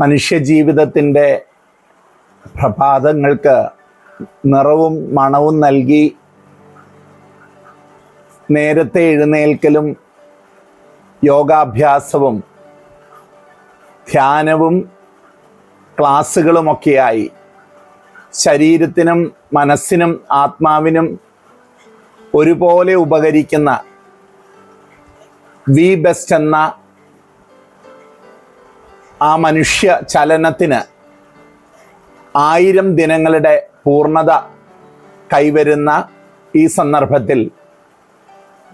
മനുഷ്യജീവിതത്തിന്റെ പ്രഭാതങ്ങൾക്ക് നിറവും മണവും നൽകി നേരത്തെ എഴുന്നേൽക്കലും യോഗാഭ്യാസവും ധ്യാനവും ക്ലാസ്സുകളുമൊക്കെയായി. ശരീരത്തിനും മനസ്സിനും ആത്മാവിനും ഒരുപോലെ ഉപകരിക്കുന്ന വി ബെസ്റ്റ് എന്ന ആ മനുഷ്യ ചലനത്തിന് ആയിരം ദിനങ്ങളുടെ പൂർണത കൈവരുന്ന ഈ സന്ദർഭത്തിൽ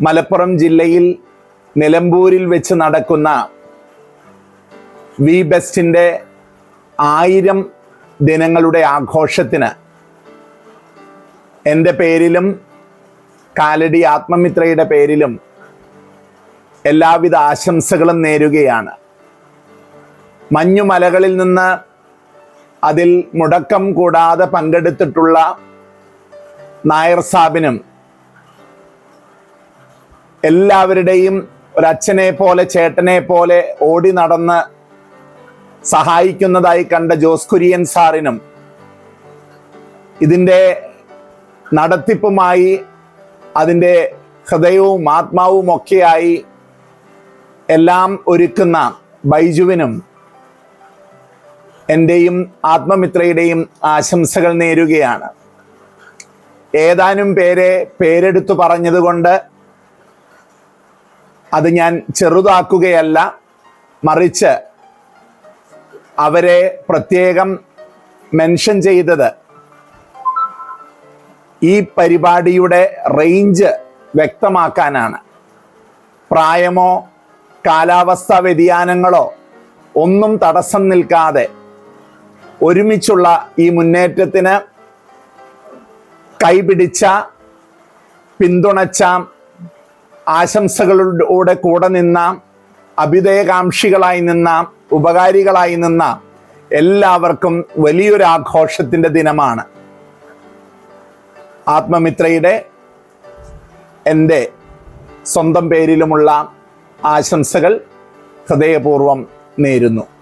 മലപ്പുറം ജില്ലയിൽ നിലമ്പൂരിൽ വെച്ച് നടക്കുന്ന വി ബെസ്റ്റിന്റെ ആയിരം ദിനങ്ങളുടെ ആഘോഷത്തിന് എന്റെ പേരിലും കാലടി ആത്മമിത്രയുടെ പേരിലും എല്ലാവിധ ആശംസകളും നേരുകയാണ്. മഞ്ഞുമലകളിൽ നിന്ന് അതിൽ മുടക്കം കൂടാതെ പങ്കെടുത്തിട്ടുള്ള നായർ സാബിനും എല്ലാവരുടെയും ഒരച്ഛനെ പോലെ ചേട്ടനെ പോലെ ഓടി നടന്ന് സഹായിക്കുന്നതായി കണ്ട ജോസ് കുര്യൻ സാറിനും ഇതിന്റെ നടത്തിപ്പുമായി അതിന്റെ ഹൃദയവും ആത്മാവും ഒക്കെയായി എല്ലാം ഒരുക്കുന്ന ബൈജുവിനും എന്റെയും ആത്മമിത്രയുടെയും ആശംസകൾ നേരുകയാണ്. ഏതാനും പേരെ പേരെടുത്തു പറഞ്ഞതുകൊണ്ട് അത് ഞാൻ ചെറുതാക്കുകയല്ല മറിച്ച് അവരെ പ്രത്യേകം മെൻഷൻ ചെയ്തത് ഈ പരിപാടിയുടെ റേഞ്ച് വ്യക്തമാക്കാനാണ്. പ്രായമോ കാലാവസ്ഥാ വ്യതിയാനങ്ങളോ ഒന്നും തടസ്സം നിൽക്കാതെ ഒരുമിച്ചുള്ള ഈ മുന്നേറ്റത്തിന് കൈപിടിച്ച പിന്തുണച്ച ആശംസകളോടെ കൂടെ നിന്ന അഭ്യുദയകാംക്ഷികളായി നിന്ന ഉപകാരികളായി നിന്ന എല്ലാവർക്കും വലിയൊരു ആഘോഷത്തിന്റെ ദിനമാണ്. ആത്മമിത്രയുടെ എന്റെ സ്വന്തം പേരിലുമുള്ള ആശംസകൾ ഹൃദയപൂർവം നേരുന്നു.